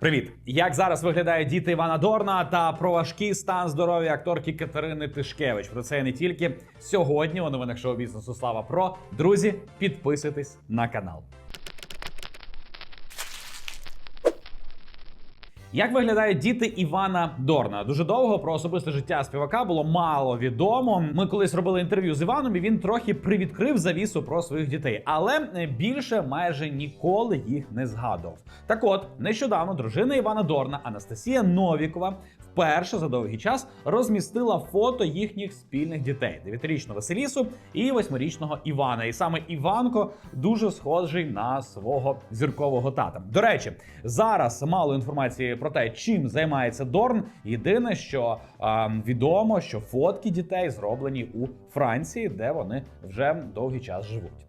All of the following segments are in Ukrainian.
Привіт! Як зараз виглядають діти Івана Дорна та про важкий стан здоров'я акторки Катерини Тишкевич? Про це не тільки сьогодні. У новинах шоу бізнесу Слава Про. Друзі, підписуйтесь на канал. Як виглядають діти Івана Дорна? Дуже довго про особисте життя співака було мало відомо. Ми колись робили інтерв'ю з Іваном, і він трохи привідкрив завісу про своїх дітей, але е, більше майже ніколи їх не згадував. Так от нещодавно дружина Івана Дорна Анастасія Новікова вперше за довгий час розмістила фото їхніх спільних дітей: дев'ятирічного Василісу і восьмирічного Івана. І саме Іванко дуже схожий на свого зіркового тата. До речі, зараз мало інформації про те, чим займається Дорн. Єдине, що а, відомо, що фотки дітей зроблені у Франції, де вони вже довгий час живуть.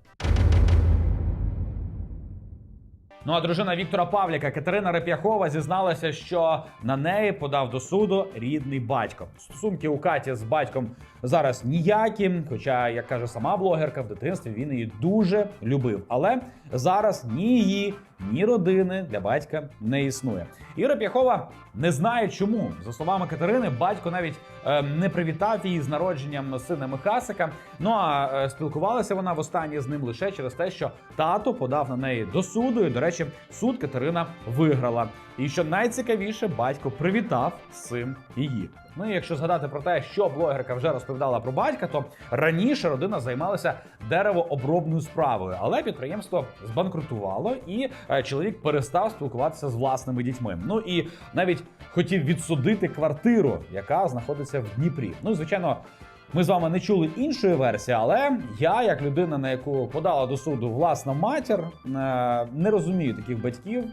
Ну а дружина Віктора Павліка Катерина Реп'яхова зізналася, що на неї подав до суду рідний батько. Стосунки у Каті з батьком зараз ніякі. Хоча, як каже сама блогерка, в дитинстві він її дуже любив. Але зараз ні її, ні родини для батька не існує. І Реп'яхова не знає, чому. За словами Катерини, батько навіть е, не привітав її з народженням сина Михасика. Ну а е, спілкувалася вона востаннє з ним лише через те, що тато подав на неї до суду. І, до речі, суд Катерина виграла. І що найцікавіше, батько привітав син її. Ну і якщо згадати про те, що блогерка вже розповідала про батька, то раніше родина займалася деревообробною справою, але підприємство збанкрутувало, і е, чоловік перестав спілкуватися з власними дітьми. Ну і навіть хотів відсудити квартиру, яка знаходиться в Дніпрі. Ну, звичайно. Ми з вами не чули іншої версії, але я, як людина, на яку подала до суду власна матір, е, не розумію таких батьків.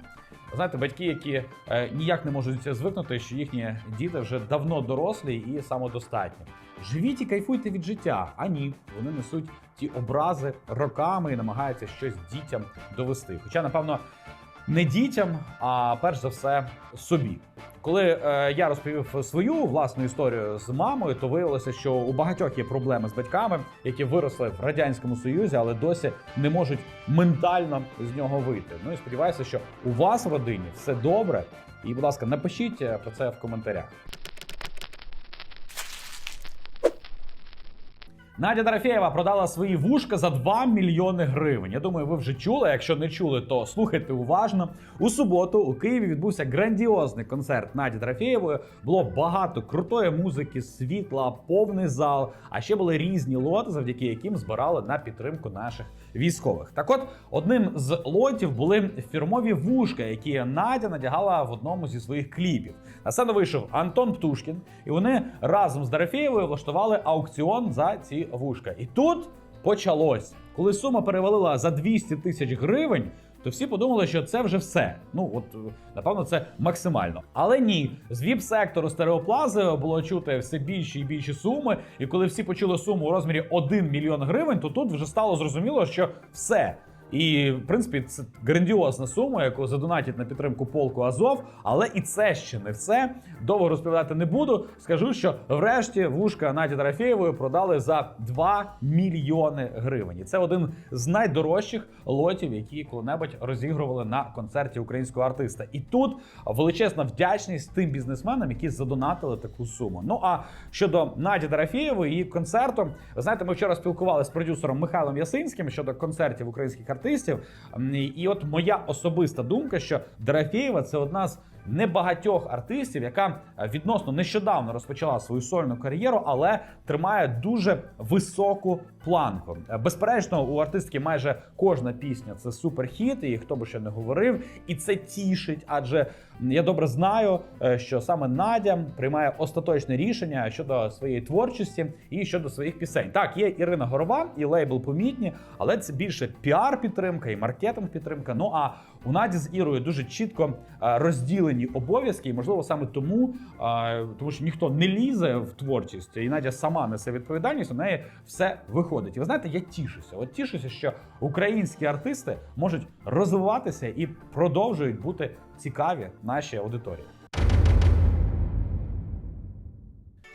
Знаєте, батьки, які е, ніяк не можуть звикнути, що їхні діти вже давно дорослі і самодостатні. Живіть і кайфуйте від життя. А ні, вони несуть ті образи роками і намагаються щось дітям довести. Хоча, напевно, не дітям, а перш за все собі. Коли е, я розповів свою власну історію з мамою, то виявилося, що у багатьох є проблеми з батьками, які виросли в радянському союзі, але досі не можуть ментально з нього вийти. Ну і сподіваюся, що у вас в родині все добре. І, будь ласка, напишіть е, про це в коментарях. Надя Дорофєєва продала свої вушка за 2 мільйони гривень. Я думаю, ви вже чули. Якщо не чули, то слухайте уважно. У суботу у Києві відбувся грандіозний концерт Наді Дорофєєвої. Було багато крутої музики, світла, повний зал. А ще були різні лоти, завдяки яким збирали на підтримку наших військових. Так от одним з лотів були фірмові вушка, які Надя надягала в одному зі своїх кліпів. На сцену вийшов Антон Птушкін, і вони разом з Дорофєєвою влаштували аукціон за ці вушка. І тут почалось. Коли сума перевалила за 200 тисяч гривень. То всі подумали, що це вже все. Ну от е, напевно, це максимально. Але ні, з віп-сектору стереоплази було чути все більші і більші суми. І коли всі почули суму у розмірі 1 мільйон гривень, то тут вже стало зрозуміло, що все. І в принципі це грандіозна сума, яку задонатять на підтримку полку Азов. Але і це ще не все. Довго розповідати не буду. Скажу, що врешті вушка Наді Дорофєєвої продали за 2 мільйони гривень. І це один з найдорожчих лотів, які коли-небудь розігрували на концерті українського артиста. І тут величезна вдячність тим бізнесменам, які задонатили таку суму. Ну а щодо Наді Дорофєєвої, її концерту, знаєте, ми вчора спілкувалися з продюсером Михайлом Ясинським щодо концертів українських. М, І от моя особиста думка, що Дорофєєва це одна з небагатьох артистів, яка е, відносно нещодавно розпочала свою сольну кар'єру, але тримає дуже високу планку. Е, Безперечно, у артистки майже кожна пісня це суперхіт, і хто би ще не говорив, і це тішить, адже я добре знаю, е, що саме Надя приймає остаточне рішення щодо своєї творчості і щодо своїх пісень. Так, є Ірина Горова і лейбл помітні, але це більше піар-підтримка і маркетинг-підтримка. Ну а у Наді з Ірою дуже чітко е, розділені обов'язки, і можливо саме тому, тому що ніхто не лізе в творчість, і Надя сама несе відповідальність. У неї все виходить. І ви знаєте, я тішуся. От тішуся, що українські артисти можуть розвиватися і продовжують бути цікаві нашій аудиторії.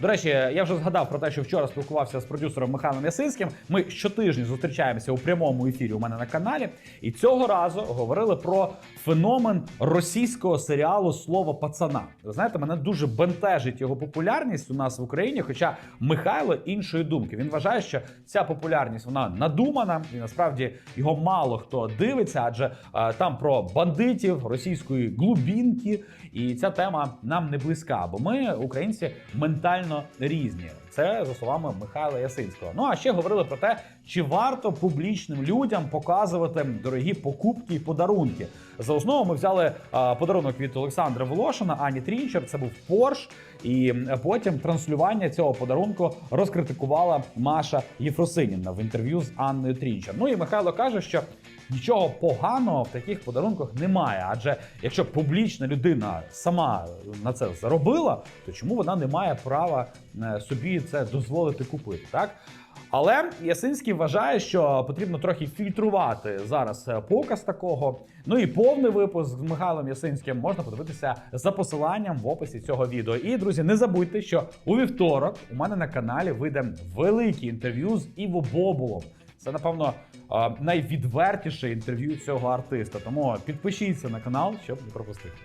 До речі, я вже згадав про те, що вчора спілкувався з продюсером Михайлом Ясинським. Ми щотижня зустрічаємося у прямому ефірі у мене на каналі. І цього разу говорили про феномен російського серіалу Слово пацана. Ви знаєте, мене дуже бентежить його популярність у нас в Україні. Хоча Михайло іншої думки. Він вважає, що ця популярність вона надумана, і насправді його мало хто дивиться, адже е, там про бандитів російської глубінки, і ця тема нам не близька, бо ми, українці, ментально різні. Це за словами Михайла Ясинського. Ну а ще говорили про те, чи варто публічним людям показувати дорогі покупки і подарунки. За основу ми взяли а, подарунок від Олександра Волошина, Ані Трінчер. Це був Порш. І потім транслювання цього подарунку розкритикувала Маша Єфросиніна в інтерв'ю з Анною Трінчер. Ну і Михайло каже, що нічого поганого в таких подарунках немає. Адже якщо публічна людина сама на це заробила, то чому вона не має права е, собі це дозволити купити? Так. Але Ясинський вважає, що потрібно трохи фільтрувати зараз е, показ такого. Ну і повний випуск з Михайлом Ясинським можна подивитися за посиланням в описі цього відео. І друзі, не забудьте, що у вівторок у мене на каналі вийде велике інтерв'ю з Іво Бобулом. Це, напевно, найвідвертіше інтерв'ю цього артиста. Тому підпишіться на канал, щоб не пропустити.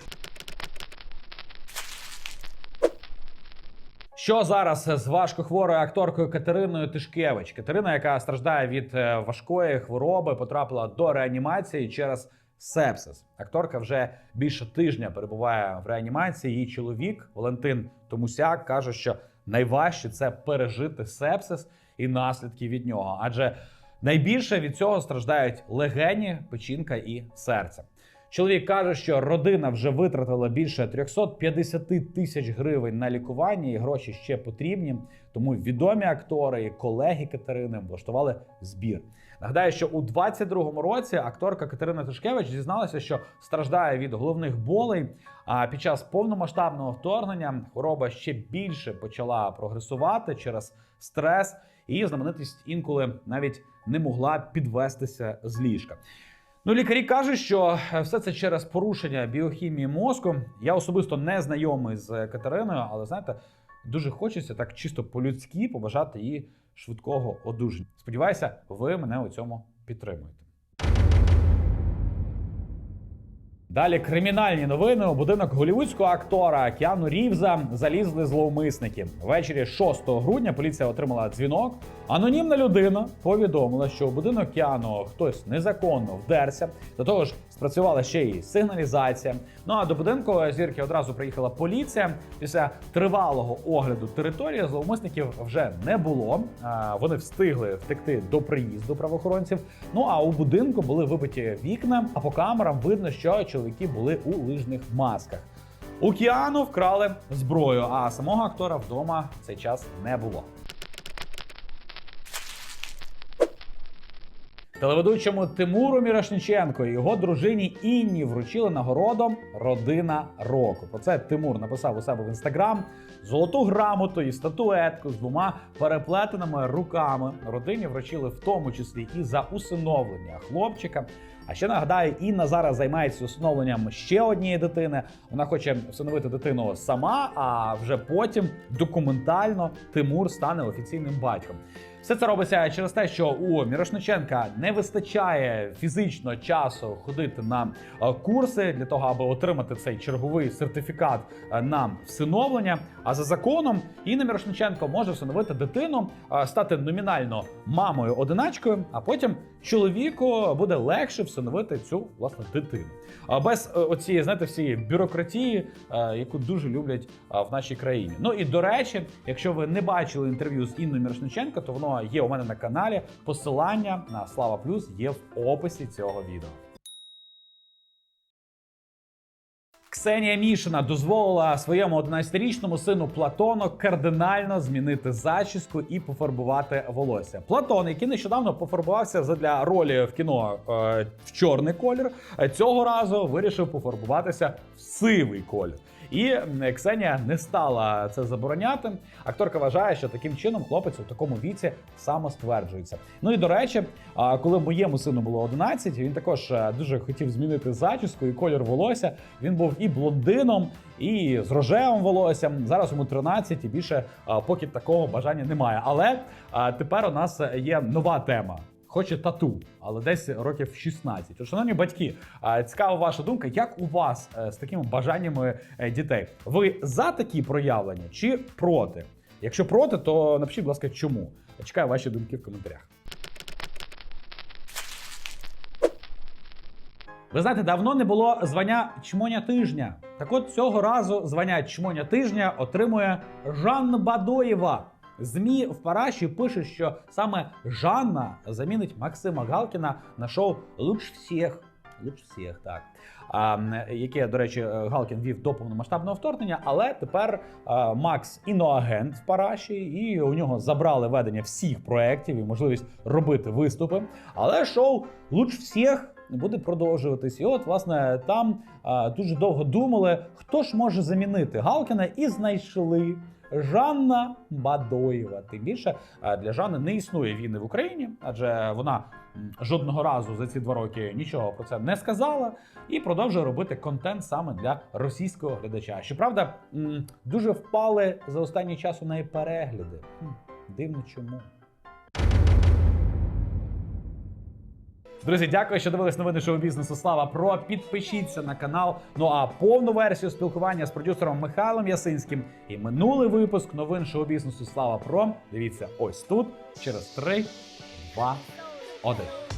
Що зараз з важкохворою акторкою Катериною Тишкевич? Катерина, яка страждає від е, важкої хвороби, потрапила до реанімації через сепсис. Акторка вже більше тижня перебуває в реанімації. Її чоловік Валентин Томусяк каже, що найважче це пережити сепсис і наслідки від нього, адже найбільше від цього страждають легені, печінка і серце. Чоловік каже, що родина вже витратила більше 350 тисяч гривень на лікування, і гроші ще потрібні. Тому відомі актори і колеги Катерини влаштували збір. Нагадаю, що у 22-му році акторка Катерина Тишкевич зізналася, що страждає від головних болей. А під час повномасштабного вторгнення хвороба ще більше почала прогресувати через стрес, і знаменитість інколи навіть не могла підвестися з ліжка. Ну, лікарі кажуть, що все це через порушення біохімії мозку. Я особисто не знайомий з Катериною, але знаєте, дуже хочеться так чисто по-людськи побажати їй швидкого одужання. Сподіваюся, ви мене у цьому підтримуєте. Далі кримінальні новини у будинок голівудського актора Кіану Рівза залізли зловмисники. Ввечері 6 грудня поліція отримала дзвінок. Анонімна людина повідомила, що у будинок Кіану хтось незаконно вдерся. До того ж, спрацювала ще й сигналізація. Ну а до будинку зірки одразу приїхала поліція. Після тривалого огляду території зловмисників вже не було. Вони встигли втекти до приїзду правоохоронців. Ну а у будинку були вибиті вікна. А по камерам видно, що чоловіки були у лижних масках. У Кіану вкрали зброю, а самого актора вдома в цей час не було. Телеведучому Тимуру Мірошниченко і його дружині Інні вручили нагороду Родина року. Про це Тимур написав у себе в інстаграм золоту грамоту і статуетку з двома переплетеними руками. Родині вручили в тому числі і за усиновлення хлопчика. А ще нагадаю, Інна зараз займається усиновленням ще однієї дитини. Вона хоче всиновити дитину сама, а вже потім документально Тимур стане офіційним батьком. Все це робиться через те, що у Мірошниченка не вистачає фізично часу ходити на е, курси для того, аби отримати цей черговий сертифікат е, на всиновлення. А за законом Інна Мірошниченко може всиновити дитину, е, стати номінально мамою одиначкою, а потім чоловіку буде легше всиновити цю власне дитину. А без е, оцієї, знаєте, всієї бюрократії, е, яку дуже люблять е, в нашій країні. Ну і до речі, якщо ви не бачили інтерв'ю з Інною Мірошниченко, то воно є у мене на каналі. Посилання на Слава Плюс є в описі цього відео. Ксенія Мішина дозволила своєму 11-річному сину Платону кардинально змінити зачіску і пофарбувати волосся. Платон, який нещодавно пофарбувався задля ролі в кіно е, в чорний колір, цього разу вирішив пофарбуватися в сивий колір. І Ксенія не стала це забороняти. Акторка вважає, що таким чином хлопець у такому віці самостверджується. Ну і до речі, коли моєму сину було 11, він також е, дуже хотів змінити зачіску і колір волосся. Він був і блондином і з рожевим волоссям. Зараз йому 13 і більше поки такого бажання немає. Але тепер у нас є нова тема. Хоче тату, але десь років 16. Тож, шановні батьки, цікава ваша думка, як у вас е, з такими бажаннями е, дітей? Ви за такі проявлення чи проти? Якщо проти, то напишіть, будь ласка, чому. Я чекаю ваші думки в коментарях. Ви знаєте, давно не було звання чмоня тижня. Так от цього разу звання чмоня тижня отримує Жанна Бадоєва. ЗМІ в Параші пишуть, що саме Жанна замінить Максима Галкіна на шоу Луч всіх. Луч всіх, так. А, яке, до речі, Галкін вів до повномасштабного вторгнення, але тепер а, Макс іноагент в Параші, і у нього забрали ведення всіх проєктів і можливість робити виступи. Але шоу Луч всіх буде продовжуватись. І от, власне, там а, дуже довго думали, хто ж може замінити Галкіна, і знайшли. Жанна Бадоєва. Тим більше для Жанни не існує війни в Україні, адже вона жодного разу за ці два роки нічого про це не сказала і продовжує робити контент саме для російського глядача. Щоправда, дуже впали за останній час у неї перегляди. Дивно чому. Друзі, дякую, що дивились новини шоу бізнесу. Слава Про. Підпишіться на канал. Ну а повну версію спілкування з продюсером Михайлом Ясинським і минулий випуск новин шоу бізнесу Слава Про. Дивіться ось тут через 3, 2, 1.